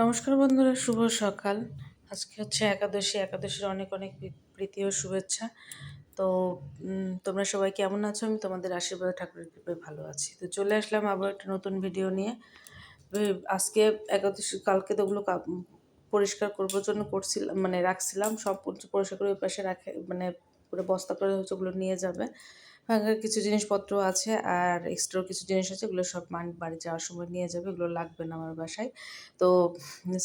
নমস্কার বন্ধুরা, শুভ সকাল। আজকে হচ্ছে একাদশী, একাদশীর অনেক অনেক প্রীতি ও শুভেচ্ছা। তো তোমরা সবাই কেমন আছো? আমি তোমাদের আশীর্বাদ, ঠাকুরের কৃপায় ভালো আছি। তো চলে আসলাম আবার একটা নতুন ভিডিও নিয়ে। আজকে একাদশী, কালকে তো ওগুলো পরিষ্কার করবার জন্য করছিলাম মানে রাখছিলাম। সব পরিষ্কার করে ওই পাশে রাখে মানে পুরো বস্তা করে হচ্ছে ওগুলো নিয়ে যাবে। ভাঙার কিছু জিনিসপত্র আছে আর এক্সট্রাও কিছু জিনিস আছে, এগুলো সব মান বাড়ি যাওয়ার সময় নিয়ে যাবে, এগুলো লাগবে না আমার বাসায়। তো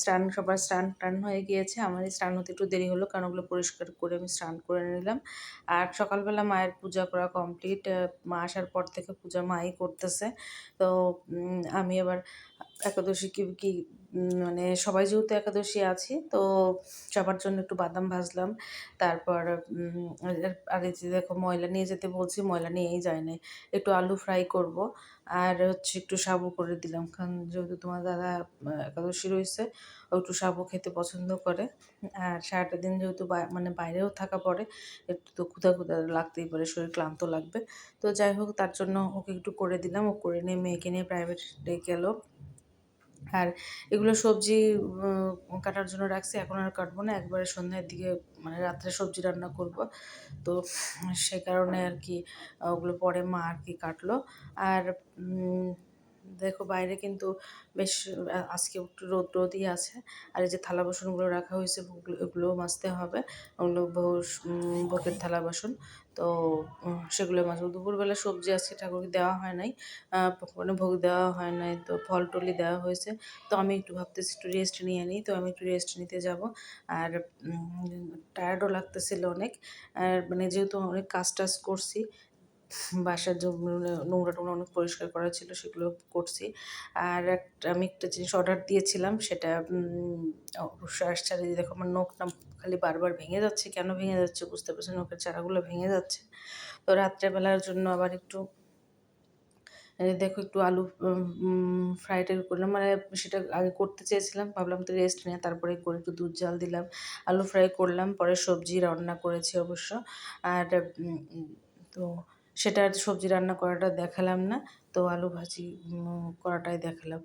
স্নান, সবার স্নান টান হয়ে গিয়েছে, আমার এই স্নান হতে একটু দেরি হলো, কারণ ওগুলো পরিষ্কার করে আমি স্নান করে নিলাম। আর সকালবেলা মায়ের পূজা করা কমপ্লিট মা আসার পর থেকে পূজা মাই করতেছে। তো আমি আবার একাদশী কি কি মানে সবাই যেহেতু একাদশী আছি, তো সবার জন্য একটু বাদাম ভাজলাম। তারপর আর- এই যে দেখো ময়লা নিয়ে যেতে বলছি, ময়লা নিয়েই যায় নাই। একটু আলু ফ্রাই করব, আর হচ্ছে একটু সাবু করে দিলাম। কারণ যেহেতু তোমার দাদা একাদশী রয়েছে, ও একটু সাবু খেতে পছন্দ করে। আর সারাটা দিন যেহেতু মানে বাইরেও থাকা পড়ে, একটু তো ক্ষুধা ক্ষুধা লাগতেই পারে, শরীর ক্লান্ত লাগবে। তো যাই হোক, তার জন্য ওকে একটু করে দিলাম। ও করে নিয়ে, মেয়েকে নিয়ে প্রাইভেটে গেল। আর এগুলো সবজি কাটার জন্য রাখছি। এখন আর কাটবো না। একবারে সন্ধ্যার দিকে মানে রাত্রে সবজি রান্না করব। তো সে কারণে আর কি ওগুলো পরে মা আর কি কাটলো। আর দেখো বাইরে কিন্তু বেশ আজকে একটু রোদ রোদই আছে। আর এই যে থালা বাসনগুলো রাখা হয়েছে ওগুলো মাজতে হবে। ওগুলো উম, বকের থালা বাসন। তো সেগুলো মাজবো। দুপুরবেলা সবজি আজকে ঠাকুরকে দেওয়া হয় নাই। মানে ভোগ দেওয়া হয় নাই। তো ফল টলি দেওয়া হয়েছে। তো আমি একটু ভাবতেছি একটু রেস্ট নিয়ে নিই। তো আমি একটু রেস্ট নিতে যাব। আর টায়ার্ডও লাগতেছিল অনেক। আর মানে যেহেতু অনেক কাজ টাজ করছি বাসার যে নোংরা টোংরা অনেক পরিষ্কার করা ছিল, সেগুলো করছি। আর একটা, আমি একটা জিনিস অর্ডার দিয়েছিলাম, সেটা অবশ্যই আসছে। আর দেখো, আমার নখটা খালি বারবার ভেঙে যাচ্ছে। কেন ভেঙে যাচ্ছে বুঝতে পারছি নখের চারাগুলো ভেঙে যাচ্ছে। তো রাত্রেবেলার জন্য আবার একটু দেখো, একটু আলু ফ্রাই করলাম। মানে সেটা আগে করতে চেয়েছিলাম, ভাবলাম তো রেস্ট নিয়ে তারপরে করে একটু দুধ জাল দিলাম। আলু ফ্রাই করলাম, পরে সবজি রান্না করেছি অবশ্য। আর তো সেটা আর সবজি রান্না করাটা দেখালাম না। তো আলু ভাজি করাটাই দেখালাম।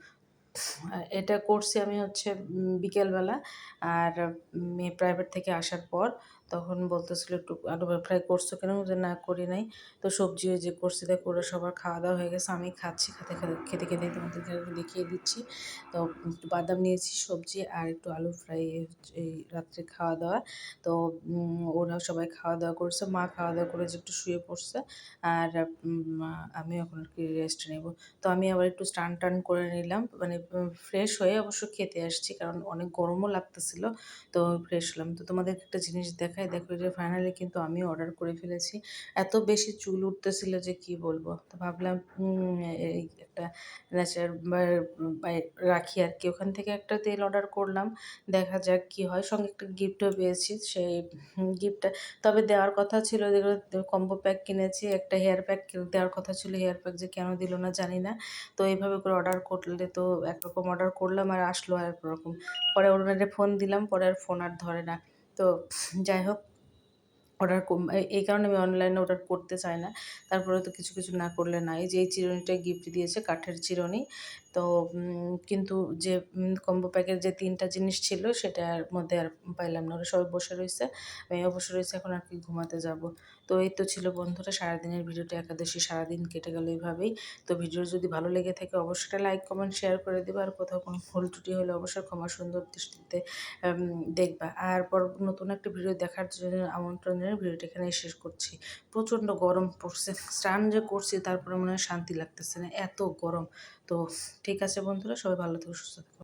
এটা করছি আমি হচ্ছে বিকেলবেলা। আর মেয়ে প্রাইভেট থেকে আসার পর তখন বলতেছিল, একটু আলু ফ্রাই করছ কেন? যে না, করি নাই। তো সবজি যে করছি, দেখো, ওরা সবার খাওয়া দাওয়া হয়ে গেছে, আমি খাচ্ছি, খেতে খেতে খেতে তোমাদেরকে দেখিয়ে দিচ্ছি। তো একটু বাদাম নিয়েছি, সবজি আর একটু আলু ফ্রাই এই রাত্রে খাওয়া দাওয়া তো ওরা সবাই খাওয়া দাওয়া করছে, মা খাওয়া দাওয়া করে যে একটু শুয়ে পড়ছে আর আমি এখন কি রেস্ট নেব। তো আমি আবার একটু স্টান টান করে নিলাম মানে ফ্রেশ হয়ে অবশ্য খেতে আসছি, কারণ অনেক গরমও লাগতেছিল, তো ফ্রেশ হলাম। তো তোমাদের একটা জিনিস দেখাই দেখো যে ফাইনালি কিন্তু আমি অর্ডার করে ফেলেছি। এত বেশি চুল উঠতেছিল যে কি বলব? তো ভাবলাম এই একটা ন্যাচারাল রাখি আর কি। ওখান থেকে একটা তেল অর্ডার করলাম, দেখা যাক কি হয়। সঙ্গে একটা গিফটও পেয়েছি, সেই গিফটটা তবে দেওয়ার কথা ছিল যেগুলো কম্বো প্যাক কিনেছি, একটা হেয়ার প্যাক দেওয়ার কথা ছিল হেয়ার প্যাক যে কেন দিল না জানি না। তো এইভাবে করে অর্ডার করলে তো একরকম অর্ডার করলাম আর আসলো আর একরকম। পরে ওনারে ফোন দিলাম, পরে আর ফোন আর ধরে না। তো যাই হোক অর্ডার এই কারণে আমি অনলাইনে অর্ডার করতে চাই না। তারপরে তো কিছু কিছু না করলে নাই। যে এই চিরুনিটা গিফট দিয়েছে, কাঠের চিরুনি। তো কিন্তু যে কম্বো প্যাকের যে তিনটা জিনিস ছিল সেটার মধ্যে আর পাইলাম না। ওরা সবাই বসে রয়েছে। আমিও বসে রয়েছে, এখন আর কি ঘুমাতে যাব। তো এই তো ছিল বন্ধুরা, সারাদিনের ভিডিওটা একাদশী সারাদিন কেটে গেল এইভাবেই। তো ভিডিও যদি ভালো লেগে থাকে, অবশ্যই লাইক কমেন্ট শেয়ার করে দেবে। আর কোথাও কোনো ভুল ত্রুটি হলে অবশ্যই ক্ষমা সুন্দর দৃষ্টিতে দেখবা। আর পর নতুন একটা ভিডিও দেখার জন্য আমন্ত্রণ জানিয়ে ভিডিওটা এখানে শেষ করছি। প্রচণ্ড গরম পড়ছে। স্নান যে করছি, তারপরে মনে হয় শান্তি লাগতেছে না। এত গরম। তো ঠিক আছে বন্ধুরা সবাই ভালো থেকো সুস্থ থেকো।